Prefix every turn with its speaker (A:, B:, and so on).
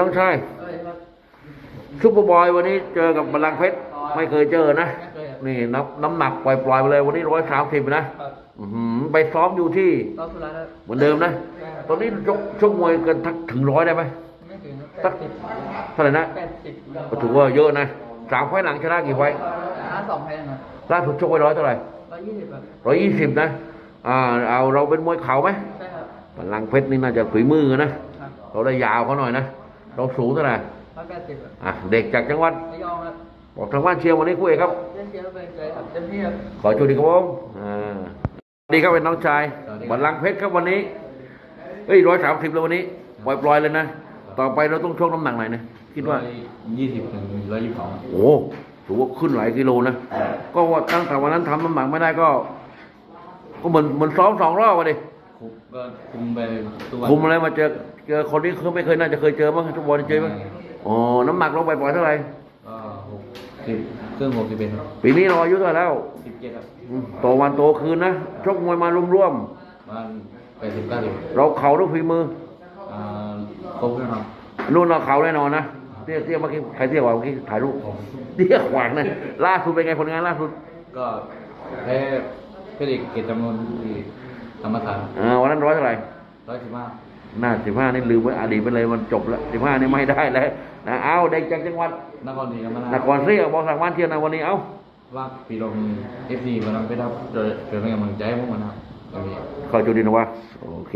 A: น้องชาย
B: เอ้ยครับ
A: ซุปเปอร์บอยวันนี้เจอกับบอลลังก์เพชรไม่เคยเจอนะ
B: ไม่เคยครับ
A: นี่น้ำน้ำหนักปล่อยๆไปเลย วันนี้ร้อยสามสิบนะครับอื้อหือไปซ้อมอยู่ที่
B: รอบสุดท้ายแล้ว
A: เหมือนเดิมนะ
B: ใช่ครับ
A: ตอนนี้ชกชกมวยเกินทักถึงร้อยได้ไหม
B: ไม่ถึง
A: สั
B: แป
A: ก
B: ดสิบ
A: เท่าไหร่นะ
B: แปดสิบ
A: ก็ถือว่าเยอะนะสามไฟล์หลังชนะกี่ไฟล์
B: ห้าสองแพ้นะ
A: ล่าสุดชกไปร้อยเท่าไหร่
B: ร้อยยี่สิบครับ
A: ร้อยยี่สิบนะ อ่า เอาเราเป็นมวยเข่าไหม
B: ใช่ครับ
A: บอลลังก์เพชรนี่น่าจะฝีมือนะครับเราได้ยาวเขาหน่อยนะ เราสูงเท่าไหร่
B: ร้อยแปดสิบครับ
A: อะเด็กจากจังหวัด
B: ไม่ยอมครับ
A: บอกทางบ้านเชียร์วันนี้คู่เอกครับ
B: เล่นเชียร์เป็นใจครับเต็มที่ครับ
A: ขอจุดีครับผมอ่าสวัสดีครับเป็นน้องชายบัลลังก์เพชรครับวันนี้เฮ้ยร้อยสามสิบแล้ววันนี้ปล่อยปล่อยๆเลยนะต่อไปเราต้องชกน้ำหนักไหนนะคิดว่า
C: ยี่สิบถึงร้อยยี่สิบสอง
A: โอ้ถือว่าขึ้นหลายกิโลนะก็ว่าตั้งแต่วันนั้นทำน้ำหนักไม่ได้ก็ ก็เหมือนเหมือนซ้อมสองรอบอะดิ
C: คุมก็คุมไปทุกวัน
A: คุมอะไรมาเจอเจอคนนี้เขาไม่เคยน่าจะเคยเจอมั้งทุกวันเจอมั้งอ๋อน้ำหนักลงไปปล่อยๆเท่าไหร่
C: ก็หกสิบเครื่องหกสิบเป็นครับ
A: ปีนี้เราอายุเท่าไหร่แล้ว
C: สิบเจ็ดครับ
A: อืมโตวันโตคืนนะชกมวยมารวม
C: ประมาณแปดสิบเก้าสิบ
A: ๆเราเข่าด้วยฝีมือ
C: อ่าครบแล้วครับ
A: นู่นเราเขาแน่นอนนะเตี้ยเตี้ยเมื่อกี้ใครเตี้ยกว่าเมื่อกี้ถ่ายรูปเตี้ยขวางนะล่าสุดเป็นไงผลงานล่าสุด
C: ก็แพ้เพชรเอกเกียรติจำนวน ที่ธรรมศาสตร์
A: อ่าวันนั้นร้อยเท่าไหร่
C: ร้อยสิบห้า
A: น่าสิบห้านี่ลืมไว้อดีตไปเลยมันจบแล้วสิบห้านี่ไม่ได้แล้วนะเอาเด็กจากจังหวัด
C: นครศรีธรรมราช
A: นครศรีบอกทางบ้านเที่ยวนะวันนี้เอา
C: ว่าปีลงเอฟซีกำลังไปรับเจอเจอเป็นกำลังใจให้พวกมันครับ
A: ขอจุดินนะวะโอเค